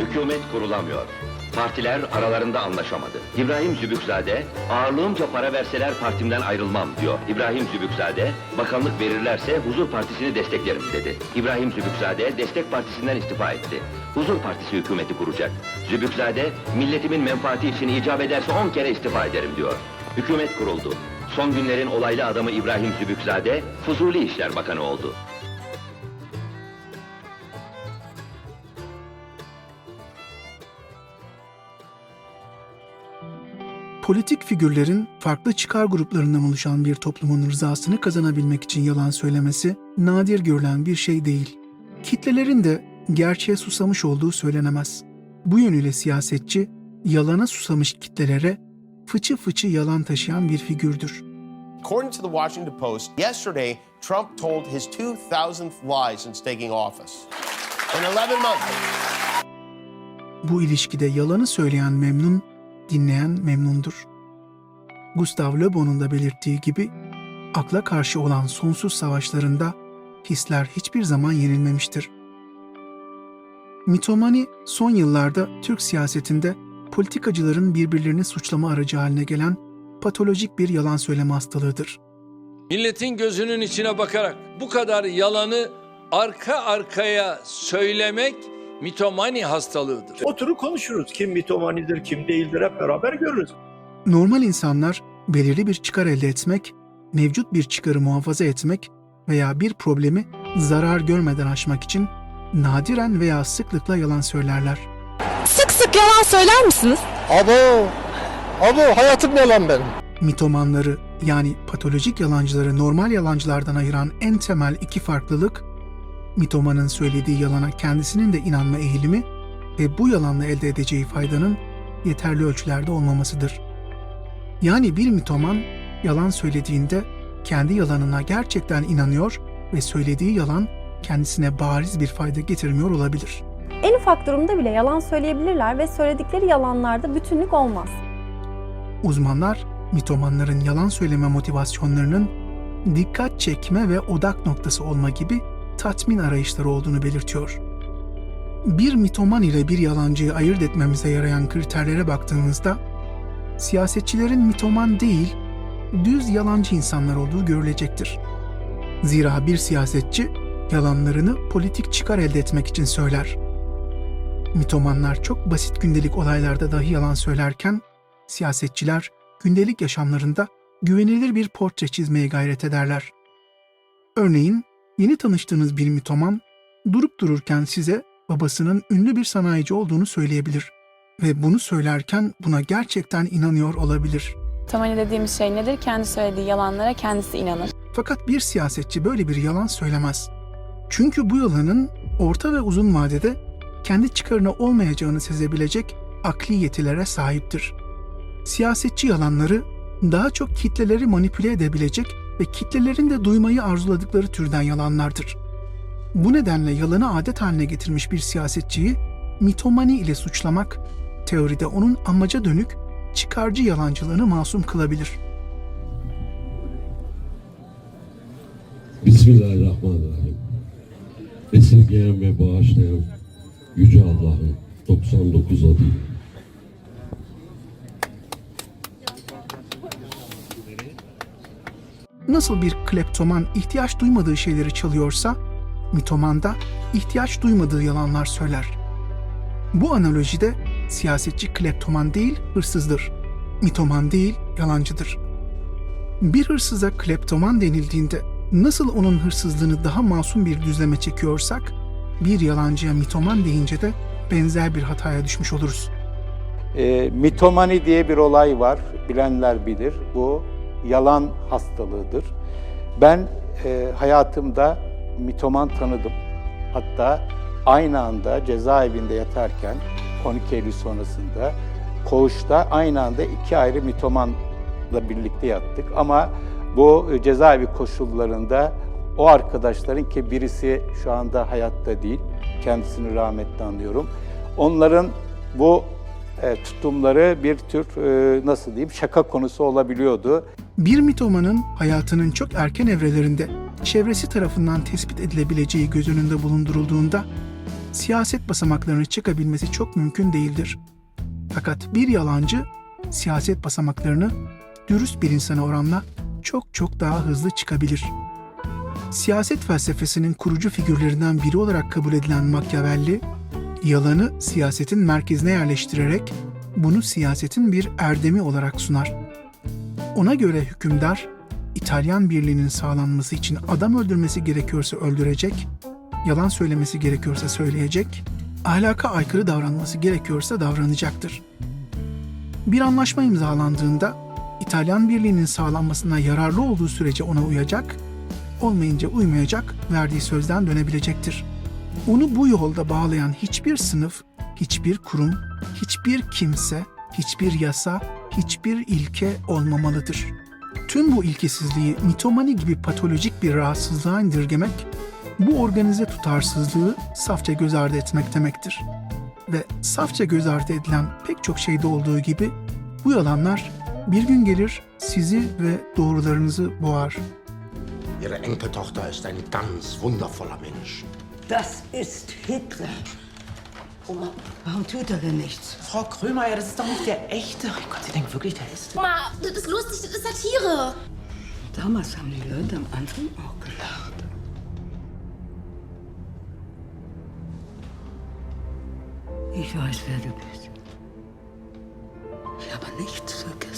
Hükümet kurulamıyor. Partiler aralarında anlaşamadı. İbrahim Zübükzade, ağırlığımca para verseler partimden ayrılmam diyor. İbrahim Zübükzade, bakanlık verirlerse Huzur Partisi'ni desteklerim dedi. İbrahim Zübükzade, Destek Partisi'nden istifa etti. Huzur Partisi hükümeti kuracak. Zübükzade, milletimin menfaati için icap ederse 10 kere istifa ederim diyor. Hükümet kuruldu. Son günlerin olaylı adamı İbrahim Zübükzade, Fuzuli İşler Bakanı oldu. Politik figürlerin farklı çıkar gruplarından oluşan bir toplumun rızasını kazanabilmek için yalan söylemesi nadir görülen bir şey değil. Kitlelerin de gerçeğe susamış olduğu söylenemez. Bu yönüyle siyasetçi, yalana susamış kitlelere fıçı fıçı yalan taşıyan bir figürdür. According to the Washington Post, yesterday Trump told his 2000th lie since taking office. In 11 months. Bu ilişkide yalanı söyleyen memnun, dinleyen memnundur. Gustav Le Bon'un da belirttiği gibi, akla karşı olan sonsuz savaşlarında hisler hiçbir zaman yenilmemiştir. Mitomani son yıllarda Türk siyasetinde politikacıların birbirlerini suçlama aracı haline gelen patolojik bir yalan söyleme hastalığıdır. Milletin gözünün içine bakarak bu kadar yalanı arka arkaya söylemek mitomani hastalığıdır. Oturur konuşuruz. Kim mitomanidir, kim değildir hep beraber görürüz. Normal insanlar belirli bir çıkar elde etmek, mevcut bir çıkarı muhafaza etmek veya bir problemi zarar görmeden aşmak için nadiren veya sıklıkla yalan söylerler. Sık sık yalan söyler misiniz? Abo, abo hayatım yalan benim. Mitomanları yani patolojik yalancıları normal yalancılardan ayıran en temel iki farklılık, mitomanın söylediği yalana kendisinin de inanma eğilimi ve bu yalanla elde edeceği faydanın yeterli ölçülerde olmamasıdır. Yani bir mitoman yalan söylediğinde kendi yalanına gerçekten inanıyor ve söylediği yalan kendisine bariz bir fayda getirmiyor olabilir. En ufak durumda bile yalan söyleyebilirler ve söyledikleri yalanlarda bütünlük olmaz. Uzmanlar mitomanların yalan söyleme motivasyonlarının dikkat çekme ve odak noktası olma gibi tatmin arayışları olduğunu belirtiyor. Bir mitoman ile bir yalancıyı ayırt etmemize yarayan kriterlere baktığımızda siyasetçilerin mitoman değil, düz yalancı insanlar olduğu görülecektir. Zira bir siyasetçi yalanlarını politik çıkar elde etmek için söyler. Mitomanlar çok basit gündelik olaylarda dahi yalan söylerken siyasetçiler gündelik yaşamlarında güvenilir bir portre çizmeye gayret ederler. Örneğin yeni tanıştığınız bir mitoman durup dururken size babasının ünlü bir sanayici olduğunu söyleyebilir ve bunu söylerken buna gerçekten inanıyor olabilir. Tamani dediğimiz şey nedir? Kendi söylediği yalanlara kendisi inanır. Fakat bir siyasetçi böyle bir yalan söylemez. Çünkü bu yalanın orta ve uzun vadede kendi çıkarına olmayacağını sezebilecek akli yetilere sahiptir. Siyasetçi yalanları daha çok kitleleri manipüle edebilecek ve kitlelerin de duymayı arzuladıkları türden yalanlardır. Bu nedenle yalanı adet haline getirmiş bir siyasetçiyi mitomani ile suçlamak, teoride onun amaca dönük çıkarcı yalancılığını masum kılabilir. Bismillahirrahmanirrahim. Esirgeyen ve bağışlayan Yüce Allah'ın 99 adı. Nasıl bir kleptoman ihtiyaç duymadığı şeyleri çalıyorsa, mitoman da ihtiyaç duymadığı yalanlar söyler. Bu analojide siyasetçi kleptoman değil, hırsızdır. Mitoman değil, yalancıdır. Bir hırsıza kleptoman denildiğinde nasıl onun hırsızlığını daha masum bir düzleme çekiyorsak, bir yalancıya mitoman deyince de benzer bir hataya düşmüş oluruz. E, mitomani diye bir olay var. Bilenler bilir. Bu yalan hastalığıdır. Ben e, hayatımda mitoman tanıdım. Hatta aynı anda cezaevinde yatarken 12 Eylül sonrasında koğuşta aynı anda iki ayrı mitomanla birlikte yattık. Ama bu e, cezaevi koşullarında o arkadaşların ki birisi şu anda hayatta değil, kendisini rahmetle anıyorum. Onların bu e, tutumları bir tür e, nasıl diyeyim şaka konusu olabiliyordu. Bir mitomanın hayatının çok erken evrelerinde çevresi tarafından tespit edilebileceği göz önünde bulundurulduğunda siyaset basamaklarını çıkabilmesi çok mümkün değildir. Fakat bir yalancı siyaset basamaklarını dürüst bir insana oranla çok çok daha hızlı çıkabilir. Siyaset felsefesinin kurucu figürlerinden biri olarak kabul edilen Machiavelli, yalanı siyasetin merkezine yerleştirerek bunu siyasetin bir erdemi olarak sunar. Ona göre hükümdar, İtalyan birliğinin sağlanması için adam öldürmesi gerekiyorsa öldürecek, yalan söylemesi gerekiyorsa söyleyecek, ahlaka aykırı davranması gerekiyorsa davranacaktır. Bir anlaşma imzalandığında İtalyan birliğinin sağlanmasına yararlı olduğu sürece ona uyacak, olmayınca uymayacak, verdiği sözden dönebilecektir. Onu bu yolda bağlayan hiçbir sınıf, hiçbir kurum, hiçbir kimse, hiçbir yasa, hiçbir ilke olmamalıdır. Tüm bu ilkesizliği mitomani gibi patolojik bir rahatsızlığa indirgemek, bu organize tutarsızlığı safça göz ardı etmek demektir. Ve safça göz ardı edilen pek çok şeyde olduğu gibi bu yalanlar bir gün gelir sizi ve doğrularınızı boğar. Ihre Enkeltochter ist ein ganz wundervoller Mensch. Das ist Hitler. Oma, warum tut er denn nichts? Frau Krömer, das ist doch nicht der echte. Oh Gott, Sie denken wirklich, der ist. Oma, das ist lustig, das ist Satire. Damals haben die Leute am Anfang auch gelacht. Ich weiß, wer du bist. Ich habe nichts vergessen.